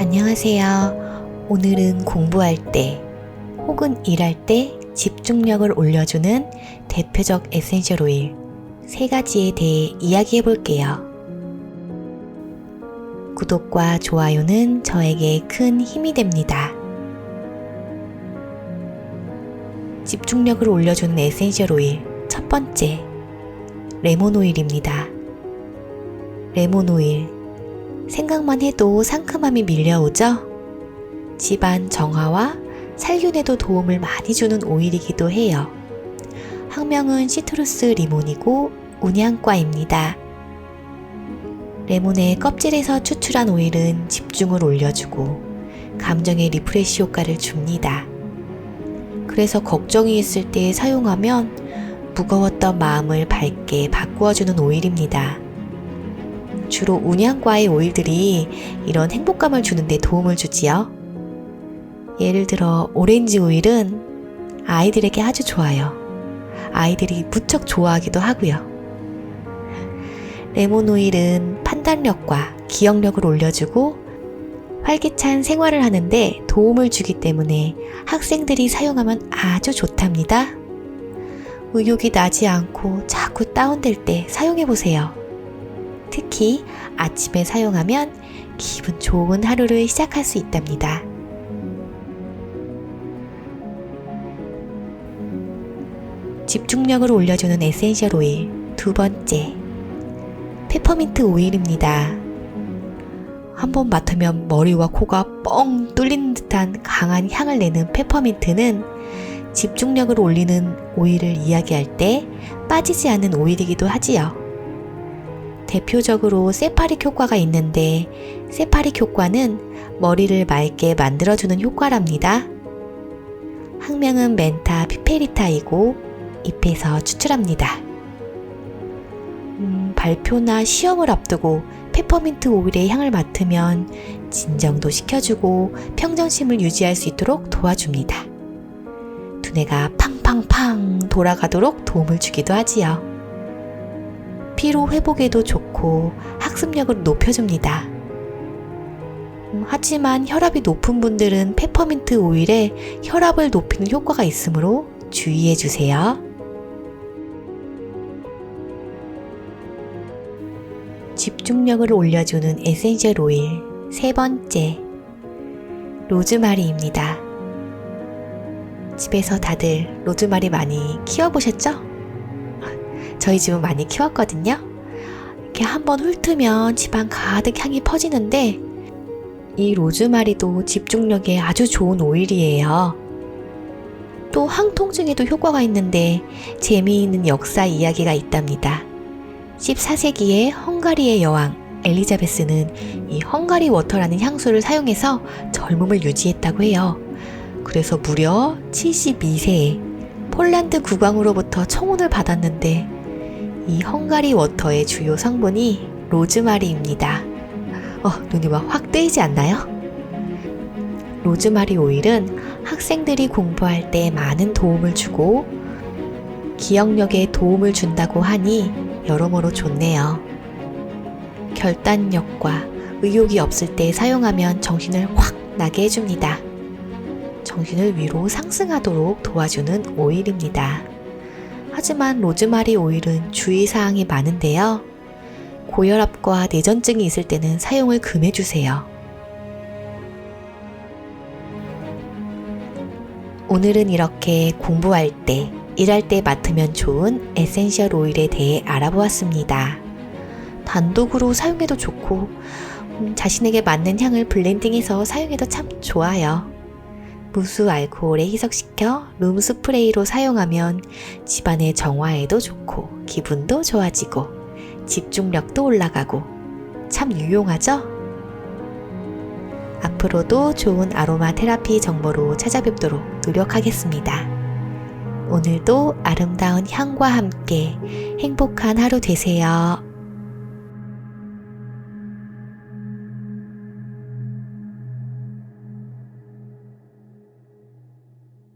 안녕하세요. 오늘은 공부할 때 혹은 일할 때 집중력을 올려주는 대표적 에센셜 오일 세 가지에 대해 이야기해 볼게요. 구독과 좋아요는 저에게 큰 힘이 됩니다. 집중력을 올려주는 에센셜 오일 첫 번째 레몬 오일입니다. 레몬 오일 생각만 해도 상큼함이 밀려오죠? 집안 정화와 살균에도 도움을 많이 주는 오일이기도 해요. 학명은 시트루스 리몬이고 운양과입니다. 레몬의 껍질에서 추출한 오일은 집중을 올려주고 감정의 리프레시 효과를 줍니다. 그래서 걱정이 있을 때 사용하면 무거웠던 마음을 밝게 바꾸어주는 오일입니다. 주로 운양과의 오일들이 이런 행복감을 주는데 도움을 주지요. 예를 들어 오렌지 오일은 아이들에게 아주 좋아요. 아이들이 무척 좋아하기도 하고요. 레몬 오일은 판단력과 기억력을 올려주고 활기찬 생활을 하는데 도움을 주기 때문에 학생들이 사용하면 아주 좋답니다. 의욕이 나지 않고 자꾸 다운될 때 사용해 보세요. 특히 아침에 사용하면 기분 좋은 하루를 시작할 수 있답니다. 집중력을 올려주는 에센셜 오일 두 번째 페퍼민트 오일입니다. 한번 맡으면 머리와 코가 뻥 뚫리는 듯한 강한 향을 내는 페퍼민트는 집중력을 올리는 오일을 이야기할 때 빠지지 않는 오일이기도 하지요. 대표적으로 세파릭 효과가 있는데 세파릭 효과는 머리를 맑게 만들어주는 효과랍니다. 학명은 멘타 피페리타이고 잎에서 추출합니다. 음, 발표나 시험을 앞두고 페퍼민트 오일의 향을 맡으면 진정도 시켜주고 평정심을 유지할 수 있도록 도와줍니다. 두뇌가 팡팡팡 돌아가도록 도움을 주기도 하지요. 피로 회복에도 좋고 학습력을 높여줍니다. 음, 하지만 혈압이 높은 분들은 페퍼민트 오일에 혈압을 높이는 효과가 있으므로 주의해 주세요. 집중력을 올려주는 에센셜 오일 세 번째 로즈마리입니다. 집에서 다들 로즈마리 많이 키워보셨죠? 저희 집은 많이 키웠거든요. 이렇게 한번 훑으면 집안 가득 향이 퍼지는데 이 로즈마리도 집중력에 아주 좋은 오일이에요. 또 항통증에도 효과가 있는데 재미있는 역사 이야기가 있답니다. 14세기에 헝가리의 여왕 엘리자베스는 이 헝가리 워터라는 향수를 사용해서 젊음을 유지했다고 해요. 그래서 무려 72세에 폴란드 국왕으로부터 청혼을 받았는데 이 헝가리 워터의 주요 성분이 로즈마리입니다. 어, 눈이 막 확 뜨이지 않나요? 로즈마리 오일은 학생들이 공부할 때 많은 도움을 주고 기억력에 도움을 준다고 하니 여러모로 좋네요. 결단력과 의욕이 없을 때 사용하면 정신을 확 나게 해줍니다. 정신을 위로 상승하도록 도와주는 오일입니다. 하지만 로즈마리 오일은 주의사항이 많은데요. 고혈압과 내전증이 있을 때는 사용을 금해주세요. 오늘은 이렇게 공부할 때, 일할 때 맡으면 좋은 에센셜 오일에 대해 알아보았습니다. 단독으로 사용해도 좋고, 음, 자신에게 맞는 향을 블렌딩해서 사용해도 참 좋아요. 무수 알코올에 희석시켜 룸 스프레이로 사용하면 집안의 정화에도 좋고 기분도 좋아지고 집중력도 올라가고 참 유용하죠? 앞으로도 좋은 아로마 테라피 정보로 찾아뵙도록 노력하겠습니다. 오늘도 아름다운 향과 함께 행복한 하루 되세요.